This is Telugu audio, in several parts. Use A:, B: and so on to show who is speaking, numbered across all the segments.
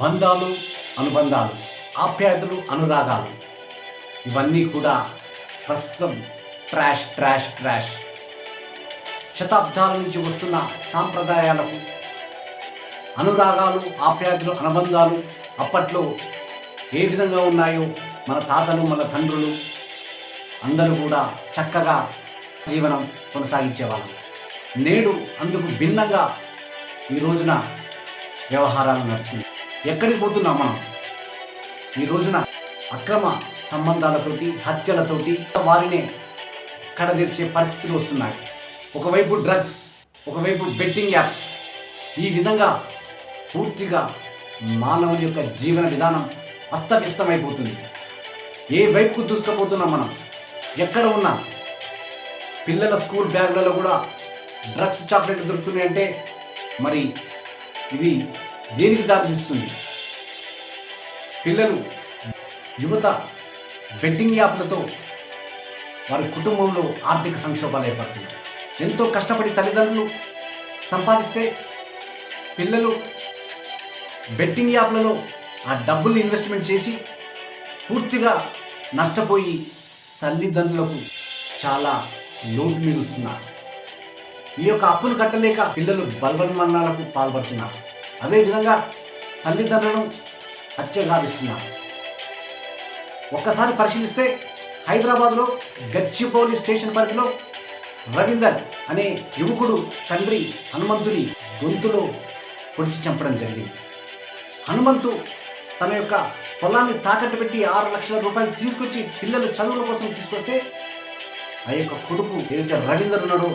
A: బంధాలు అనుబంధాలు ఆప్యాయతలు అనురాగాలు. ఇవన్నీ కూడా ప్రస్తుతం ట్రాష్ ట్రాష్ ట్రాష్. శతాబ్దాల నుంచి వస్తున్న సాంప్రదాయాలకు అనురాగాలు ఆప్యాయతలు అనుబంధాలు అప్పట్లో ఏ విధంగా ఉన్నాయో మన తాతలు మన తండ్రులు అందరూ కూడా చక్కగా జీవనం కొనసాగించేవాళ్ళం. నేడు అందుకు భిన్నంగా ఈ రోజున వ్యవహారాలు నడుస్తుంది ఎక్కడికి పోతున్నాం మనం ఈ రోజున అక్రమ సంబంధాలతోటి హత్యలతోటి వారినే కడదీర్చే పరిస్థితులు వస్తున్నాయి. ఒకవైపు డ్రగ్స్ ఒకవైపు బెట్టింగ్ యాప్స్ ఈ విధంగా పూర్తిగా మానవుని యొక్క జీవన విధానం అస్తవ్యస్తమైపోతుంది. ఏ వైపుకు దూసుకుపోతున్నాం మనం? ఎక్కడ ఉన్నా పిల్లల స్కూల్ బ్యాగ్లలో కూడా డ్రగ్స్ చాక్లెట్ దొరుకుతున్నాయి అంటే మరి ఇది దేనికి దారితీస్తుంది? పిల్లలు యువత బెట్టింగ్ యాప్లతో వారి కుటుంబంలో ఆర్థిక సంక్షోభాలు ఏర్పడుతుంది ఎంతో కష్టపడి తల్లిదండ్రులు సంపాదిస్తే పిల్లలు బెట్టింగ్ యాప్లలో ఆ డబ్బుల్ని ఇన్వెస్ట్మెంట్ చేసి పూర్తిగా నష్టపోయి తల్లిదండ్రులకు చాలా లోటు మిగులుస్తున్నారు. ఈ యొక్క అప్పులు కట్టలేక పిల్లలు బలవన్మరణాలకు పాల్పడుతున్నారు. అదేవిధంగా తల్లిదండ్రులను హత్యగావిస్తున్నారు ఒక్కసారి పరిశీలిస్తే హైదరాబాద్లో గచ్చిబౌలి స్టేషన్ పరిధిలో రవీందర్ అనే యువకుడు తండ్రి హనుమంతుని గొంతులో పొడిచి చంపడం జరిగింది. హనుమంతు తన యొక్క పొలాన్ని తాకట్టు పెట్టి ఆరు లక్షల రూపాయలు తీసుకొచ్చి పిల్లల చదువుల కోసం తీసుకొస్తే ఆ యొక్క కొడుకు ఏదైతే రవీందర్ ఉన్నాడో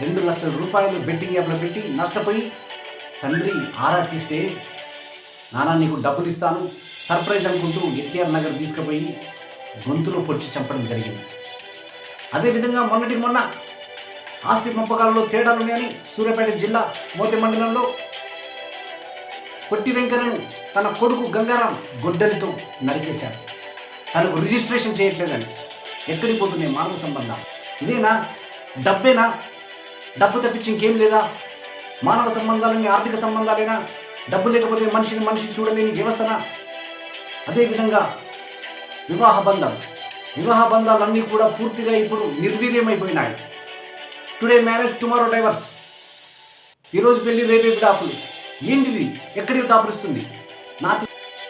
A: రెండు లక్షల రూపాయలు బెట్టింగ్ యాప్లో పెట్టి నష్టపోయి తండ్రి ఆరా తీస్తే నానా నీకు డబ్బులు ఇస్తాను. సర్ప్రైజ్ అనుకుంటూ ఎన్టీఆర్ నగర్ తీసుకుపోయి గొంతులో పొడిచి చంపడం జరిగింది. అదేవిధంగా మొన్నటికి మొన్న ఆస్తి పంపకాలలో తేడాలున్నాయని సూర్యాపేట జిల్లా మోతి మండలంలో పొట్టి వెంకన్నను తన కొడుకు గంగారాం గొడ్డలితో నరికేశాడు తనకు రిజిస్ట్రేషన్ చేయట్లేదని ఎక్కడికి పోతున్నాయి మానవ సంబంధాలు? ఇదేనా? డబ్బేనా? డబ్బు తప్పించి ఇంకేం లేదా? మానవ సంబంధాలని ఆర్థిక సంబంధాలైనా డబ్బు లేకపోతే మనిషిని మనిషి చూడలేని వ్యవస్థన. అదేవిధంగా వివాహ బంధం వివాహ బంధాలన్నీ కూడా పూర్తిగా ఇప్పుడు నిర్వీర్యమైపోయినాయి. టుడే మ్యారేజ్ టుమారో డైవర్స్ ఈరోజు పెళ్ళి రేపే విడాకులు. ఏంటిది? ఎక్కడికి దాపురిస్తుంది? నా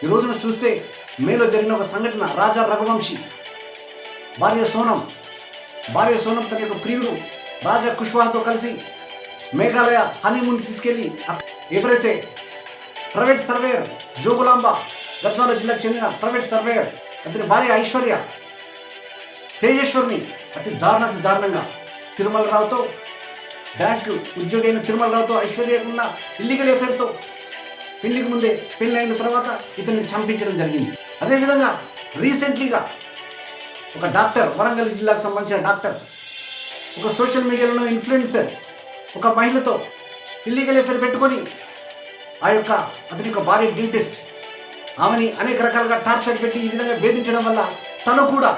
A: ఈ రోజున చూస్తే మేలో జరిగిన ఒక సంఘటన. రాజా రఘువంశీ భార్య సోనం. భార్య సోనం తన యొక్క ప్రియుడు రాజా కుష్వాహతో కలిసి మేఘాలయ హనీమూన్ తీసుకెళ్ళి ఎవరైతే ప్రైవేట్ సర్వేయర్ జోగులాంబ గద్వాల జిల్లాకు చెందిన ప్రైవేట్ సర్వేయర్ అతని భార్య ఐశ్వర్య తేజేశ్వర్ని అతి దారుణ అతి దారుణంగా తిరుమలరావుతో బ్యాంకు ఉద్యోగి అయిన తిరుమలరావుతో ఐశ్వర్యకున్న ఇల్లీగల్ ఎఫైర్తో పెళ్ళికి ముందే పెళ్ళి అయిన తర్వాత ఇతన్ని చంపించడం జరిగింది. అదేవిధంగా రీసెంట్లీగా ఒక డాక్టర్ వరంగల్ జిల్లాకు సంబంధించిన డాక్టర్ ఒక సోషల్ మీడియాలో ఇన్ఫ్లుయెన్సర్ ఒక మహిళతో ఇల్లీగల్ ఎఫైర్ పెట్టుకొని ఆ యొక్క అతని యొక్క భార్య డెంటిస్ట్ ఆమెని అనేక రకాలుగా టార్చర్ పెట్టి ఈ విధంగా వేధించడం వల్ల తను కూడా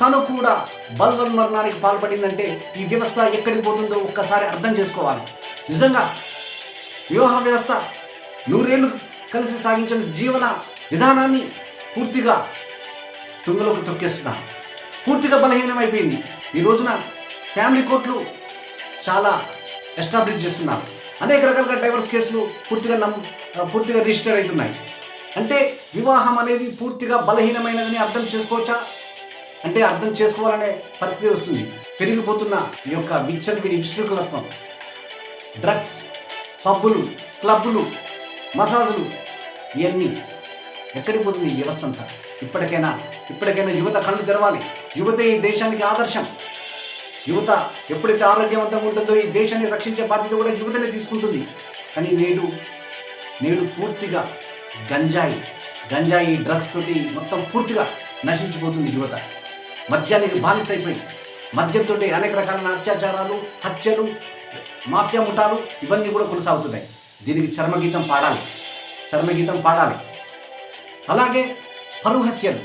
A: తను కూడా బల్వన్ మరణానికి పాల్పడిందంటే ఈ వ్యవస్థ ఎక్కడికి పోతుందో ఒక్కసారి అర్థం చేసుకోవాలి. నిజంగా వివాహ వ్యవస్థ నూరేళ్ళు కలిసి సాగించిన జీవన విధానాన్ని పూర్తిగా తుంగలోకి తొక్కేస్తున్నారు పూర్తిగా బలహీనమైపోయింది. ఈ రోజున ఫ్యామిలీ కోర్టులు చాలా ఎస్టాబ్లిష్ చేస్తున్నారు. అనేక రకాలుగా డైవర్స్ కేసులు పూర్తిగా నమ్ పూర్తిగా రిజిస్టర్ అవుతున్నాయి. అంటే వివాహం అనేది పూర్తిగా బలహీనమైనదని అర్థం చేసుకోవచ్చా? అంటే అర్థం చేసుకోవాలనే పరిస్థితి వస్తుంది. పెరిగిపోతున్న ఈ యొక్క విచ్చలవిడి విశృంఖలత్వం. డ్రగ్స్ పబ్బులు క్లబ్బులు మసాజులు ఇవన్నీ ఎక్కడికి పోతుంది? ఈ వ్యవస్థ అంతా. ఇప్పటికైనా ఇప్పటికైనా యువత కళ్ళు తెరవాలి. యువత ఈ దేశానికి ఆదర్శం. యువత ఎప్పుడైతే ఆరోగ్యవంతంగా ఉంటుందో ఈ దేశాన్ని రక్షించే బాధ్యత కూడా యువతనే తీసుకుంటుంది. కానీ నేడు నేడు పూర్తిగా గంజాయి గంజాయి డ్రగ్స్ తోటి మొత్తం పూర్తిగా నశించిపోతుంది యువత. మద్యానికి బానిసైపోయి మద్యంతో అనేక రకాలైన అత్యాచారాలు హత్యలు మాఫియా ముఠాలు ఇవన్నీ కూడా కొనసాగుతున్నాయి. దీనికి చర్మగీతం పాడాలి. చర్మగీతం పాడాలి. అలాగే పరువు హత్యలు.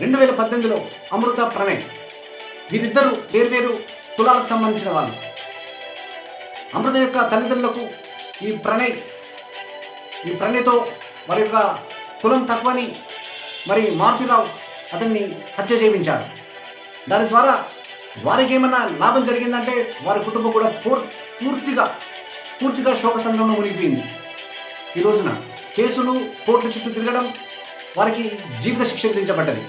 A: రెండు వేల పద్దెనిమిదిలో అమృత ప్రణయ్. వీరిద్దరూ వేర్వేరు కులాలకు సంబంధించిన వాళ్ళు. అమృత యొక్క తల్లిదండ్రులకు ఈ ప్రణయ్ ఈ ప్రణయ్తో వారి యొక్క కులం తక్కువని మరి మారుతిరావు అతన్ని హత్య చేయించాడు. దాని ద్వారా వారికి ఏమైనా లాభం జరిగిందంటే వారి కుటుంబం కూడా పూర్ పూర్తిగా పూర్తిగా శోకసంద్రంలో మునిగిపోయింది. ఈ రోజున కేసులు కోర్టుల చుట్టూ తిరగడం వారికి జీవిత శిక్ష విధించబడ్డది.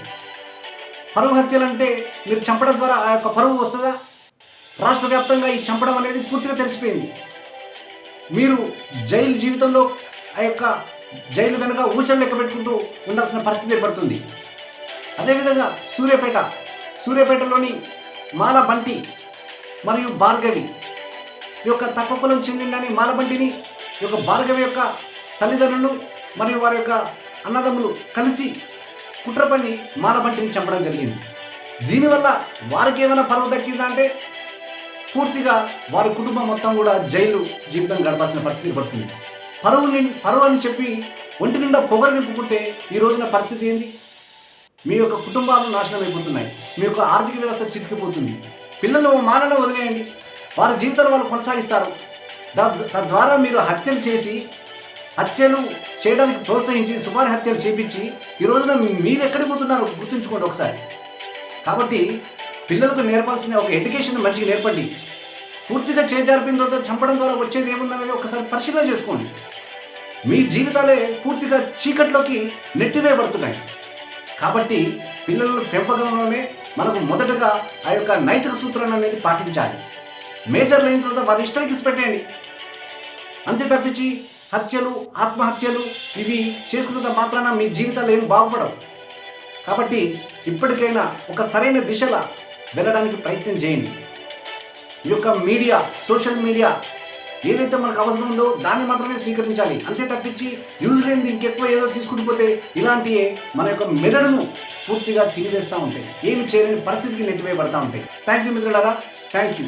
A: పరువు హత్యలు అంటే మీరు చంపడం ద్వారా ఆ యొక్క పరువు వస్తుందా? రాష్ట్ర వ్యాప్తంగా ఈ చంపడం అనేది పూర్తిగా తెలిసిపోయింది. మీరు జైలు జీవితంలో ఆ యొక్క జైలు కనుక ఊచలు లెక్క పెట్టుకుంటూ ఉండాల్సిన పరిస్థితి ఏర్పడుతుంది. అదేవిధంగా సూర్యాపేట సూర్యాపేటలోని మాల బంటి మరియు భార్గవి ఈ యొక్క తక్కువ కులం చెందిండని మాలబంటిని ఈ యొక్క భార్గవి యొక్క తల్లిదండ్రులు మరియు వారి యొక్క అన్నదమ్ములు కలిసి కుట్ర పని మాలబంటిని చంపడం జరిగింది. దీనివల్ల వారికి ఏమైనా పరువు దక్కిందా అంటే పూర్తిగా వారి కుటుంబం మొత్తం కూడా జైలు జీవితం గడపాల్సిన పరిస్థితి పడుతుంది. పరువు నిన్- పరువు అని చెప్పి ఒంటి నిండా పొగరు నింపుకుంటే ఈ రోజున పరిస్థితి ఏంది? మీ యొక్క కుటుంబాలు నాశనం అయిపోతున్నాయి. మీ యొక్క ఆర్థిక వ్యవస్థ చితికిపోతుంది. పిల్లలు మానడం వదిలేయండి. వారి జీవితాలు వాళ్ళు కొనసాగిస్తారు. దా- తద్వారా మీరు హత్యలు చేసి హత్యలు చేయడానికి ప్రోత్సహించి సుమారు హత్యలు చేపించి ఈ రోజున మీరు ఎక్కడికి పోతున్నారో గుర్తుంచుకోండి ఒకసారి. కాబట్టి పిల్లలకు నేర్పాల్సిన ఒక ఎడ్యుకేషన్ మంచిగా నేర్పండి. పూర్తిగా చేజారిపోయిన తర్వాత చంపడం ద్వారా వచ్చేది ఏముందనేది ఒకసారి పరిశీలన చేసుకోండి. మీ జీవితాలే పూర్తిగా చీకట్లోకి నెట్టివేయబడుతున్నాయి. కాబట్టి పిల్లల పెంపకంలోనే మనకు మొదటగా ఆ యొక్క నైతిక సూత్రాన్ని అనేది పాటించాలి. మేజర్ అయిన తర్వాత వారి ఇష్టానికి ఇచ్చి పెట్టేయండి అంతే తప్పించి హత్యలు ఆత్మహత్యలు ఇవి చేసుకున్నంత మాత్రాన మీ జీవితాలు ఏం బాగుపడవు. కాబట్టి ఇప్పటికైనా ఒక సరైన దిశలో వెళ్ళడానికి ప్రయత్నం చేయండి. ఈ యొక్క మీడియా సోషల్ మీడియా ఏదైతే మనకు అవసరం ఉందో దాన్ని మాత్రమే స్వీకరించాలి. అంతే తప్పించి యూజ్ లేనిది ఇంకెక్కువ ఏదో తీసుకుని పోతే ఇలాంటివే మన యొక్క మెదడును పూర్తిగా తీరివేస్తూ ఉంటాయి. ఏమి చేయలేని పరిస్థితికి నెట్టివేయబడతా ఉంటాయి. థ్యాంక్ యూ మిత్రులారా. Thank you